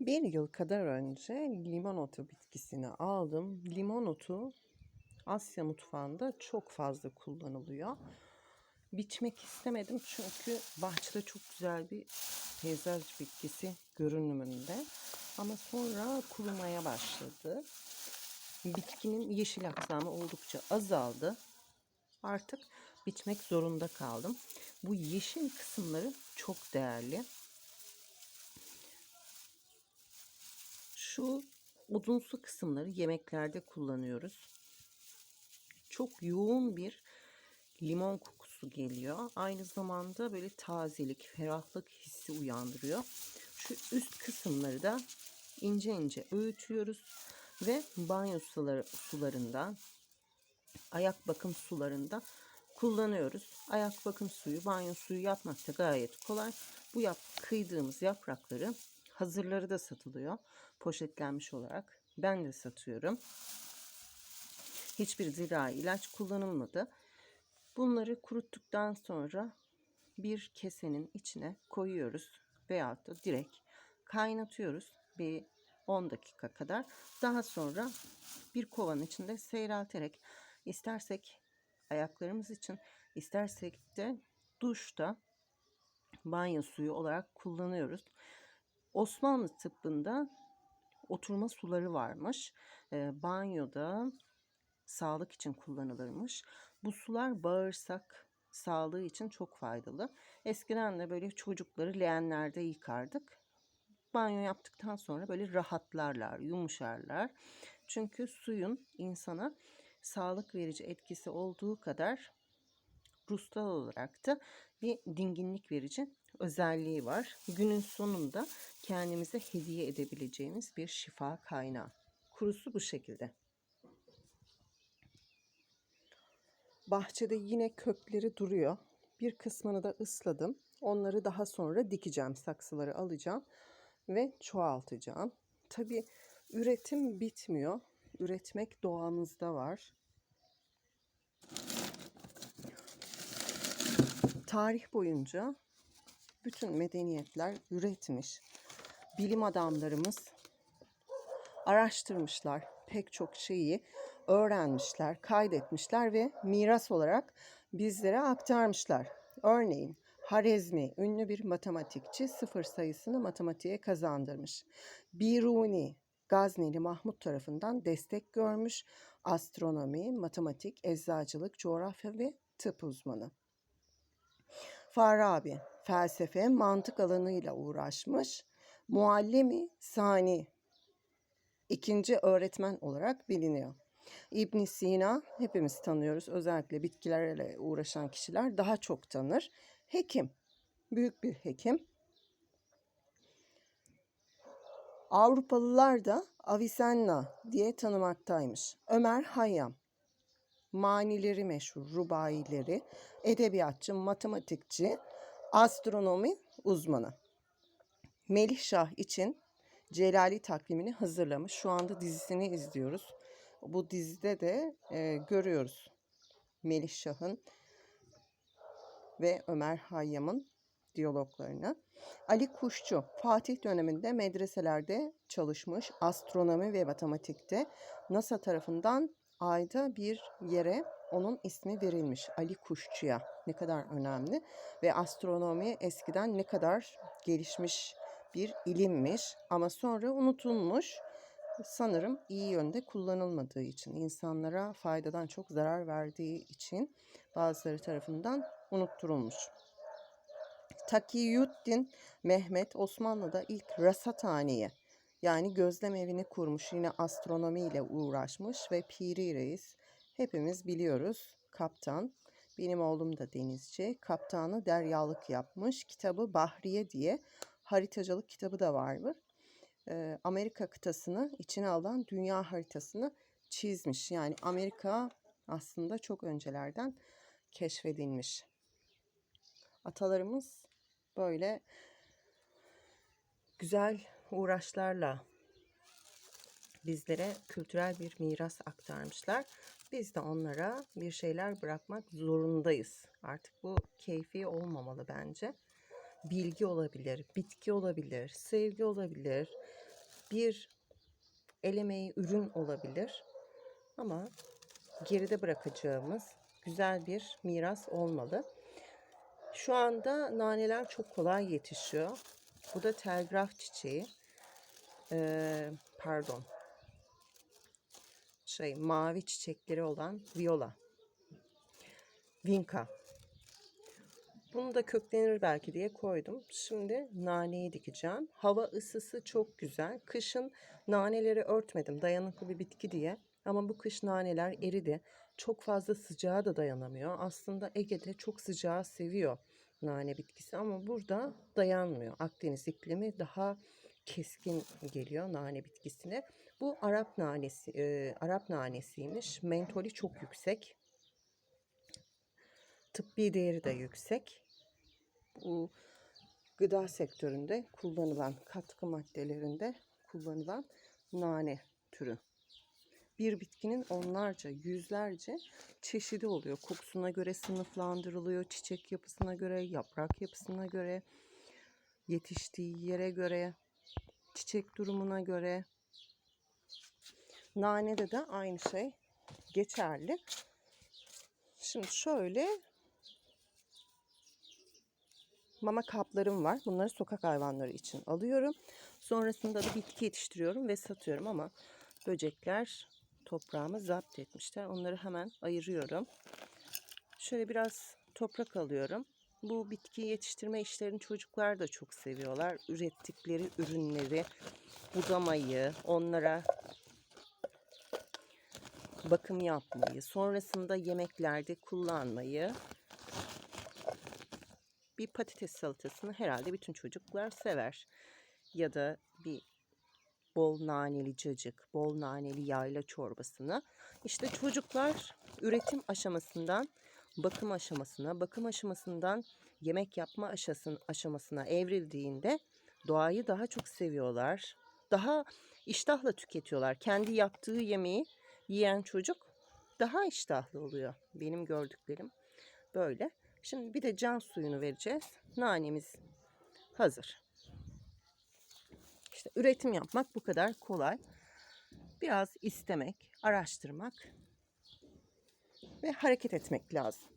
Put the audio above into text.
Bir yıl kadar önce limon otu bitkisini aldım. Limon otu Asya mutfağında çok fazla kullanılıyor. Biçmek istemedim çünkü bahçede çok güzel bir peyzaj bitkisi görünümünde. Ama sonra kurumaya başladı. Bitkinin yeşil aksamı oldukça azaldı. Artık biçmek zorunda kaldım. Bu yeşil kısımları çok değerli. Şu odunsu kısımları yemeklerde kullanıyoruz. Çok yoğun bir limon kokusu geliyor. Aynı zamanda böyle tazelik, ferahlık hissi uyandırıyor. Şu üst kısımları da ince ince öğütüyoruz ve banyo suları, sularında, ayak bakım sularında kullanıyoruz. Ayak bakım suyu, banyo suyu yapmak da gayet kolay. Bu yap kıydığımız yaprakları hazırları da satılıyor poşetlenmiş olarak. Ben de satıyorum. Hiçbir zirai ilaç kullanılmadı. Bunları kuruttuktan sonra bir kesenin içine koyuyoruz veyahut da direkt kaynatıyoruz bir 10 dakika kadar. Daha sonra bir kovanın içinde seyrelterek istersek ayaklarımız için istersek de duşta banyo suyu olarak kullanıyoruz. Osmanlı tıbbında oturma suları varmış. E, banyoda sağlık için kullanılırmış. Bu sular bağırsak sağlığı için çok faydalı. Eskiden de böyle çocukları leğenlerde yıkardık. Banyo yaptıktan sonra böyle rahatlarlar, yumuşarlar. Çünkü suyun insana sağlık verici etkisi olduğu kadar ruhsal olarak da bir dinginlik verici özelliği var. Günün sonunda kendimize hediye edebileceğimiz bir şifa kaynağı. Kurusu bu şekilde. Bahçede yine kökleri duruyor. Bir kısmını da ısladım. Onları daha sonra dikeceğim. Saksıları alacağım ve çoğaltacağım. Tabii üretim bitmiyor. Üretmek doğamızda var. Tarih boyunca bütün medeniyetler üretmiş. Bilim adamlarımız araştırmışlar. Pek çok şeyi öğrenmişler, kaydetmişler ve miras olarak bizlere aktarmışlar. Örneğin Harezmi ünlü bir matematikçi sıfır sayısını matematiğe kazandırmış. Biruni Gazneli Mahmut tarafından destek görmüş astronomi, matematik, eczacılık, coğrafya ve tıp uzmanı. Farabi felsefe, mantık alanıyla uğraşmış. Muallimi Sani ikinci öğretmen olarak biliniyor. İbn Sina hepimiz tanıyoruz. Özellikle bitkilerle uğraşan kişiler daha çok tanır. Hekim, büyük bir hekim. Avrupalılar da Avicenna diye tanımaktaymış. Ömer Hayyam, manileri meşhur, rubaileri, edebiyatçı, matematikçi, astronomi uzmanı. Melih Şah için Celali takvimini hazırlamış. Şu anda dizisini izliyoruz. Bu dizide de e, görüyoruz Melih Şah'ın ve Ömer Hayyam'ın diyaloglarını. Ali Kuşçu, Fatih döneminde medreselerde çalışmış, astronomi ve matematikte NASA tarafından ayda bir yere onun ismi verilmiş Ali Kuşçu'ya. Ne kadar önemli ve astronomi eskiden ne kadar gelişmiş bir ilimmiş ama sonra unutulmuş. Sanırım iyi yönde kullanılmadığı için, insanlara faydadan çok zarar verdiği için bazıları tarafından unutturulmuş. Takiyüddin Mehmet Osmanlı'da ilk rasathaneye yani gözlem evini kurmuş yine astronomiyle uğraşmış ve Piri Reis hepimiz biliyoruz kaptan. Benim oğlum da denizci. Kaptanı deryalık yapmış. Kitabı Bahriye diye haritacılık kitabı da var mı? Ee, Amerika kıtasını içine alan dünya haritasını çizmiş. Yani Amerika aslında çok öncelerden keşfedilmiş. Atalarımız böyle güzel uğraşlarla bizlere kültürel bir miras aktarmışlar. Biz de onlara bir şeyler bırakmak zorundayız. Artık bu keyfi olmamalı bence. Bilgi olabilir, bitki olabilir, sevgi olabilir, bir el emeği ürün olabilir. Ama geride bırakacağımız güzel bir miras olmalı. Şu anda naneler çok kolay yetişiyor. Bu da telgraf çiçeği. Ee, pardon. Şey mavi çiçekleri olan viola. Vinca. Bunu da köklenir belki diye koydum. Şimdi naneyi dikeceğim. Hava ısısı çok güzel. Kışın naneleri örtmedim dayanıklı bir bitki diye. Ama bu kış naneler eridi. Çok fazla sıcağa da dayanamıyor. Aslında Ege'de çok sıcağı seviyor nane bitkisi ama burada dayanmıyor. Akdeniz iklimi daha keskin geliyor nane bitkisine. Bu Arap nanesi, e, Arap nanesiymiş. Mentoli çok yüksek. Tıbbi değeri de yüksek. Bu gıda sektöründe kullanılan katkı maddelerinde kullanılan nane türü. Bir bitkinin onlarca, yüzlerce çeşidi oluyor. Kokusuna göre sınıflandırılıyor, çiçek yapısına göre, yaprak yapısına göre, yetiştiği yere göre, çiçek durumuna göre. Nanede de aynı şey geçerli. Şimdi şöyle mama kaplarım var. Bunları sokak hayvanları için alıyorum. Sonrasında da bitki yetiştiriyorum ve satıyorum ama böcekler toprağımı zapt etmişler. Onları hemen ayırıyorum. Şöyle biraz toprak alıyorum. Bu bitki yetiştirme işlerini çocuklar da çok seviyorlar. Ürettikleri ürünleri budamayı, onlara bakım yapmayı, sonrasında yemeklerde kullanmayı bir patates salatasını herhalde bütün çocuklar sever. Ya da bir bol naneli cacık, bol naneli yayla çorbasını. İşte çocuklar üretim aşamasından bakım aşamasına, bakım aşamasından yemek yapma aşasın, aşamasına evrildiğinde doğayı daha çok seviyorlar. Daha iştahla tüketiyorlar. Kendi yaptığı yemeği yiyen çocuk daha iştahlı oluyor. Benim gördüklerim böyle. Şimdi bir de can suyunu vereceğiz. Nanemiz hazır. İşte üretim yapmak bu kadar kolay. Biraz istemek, araştırmak ve hareket etmek lazım.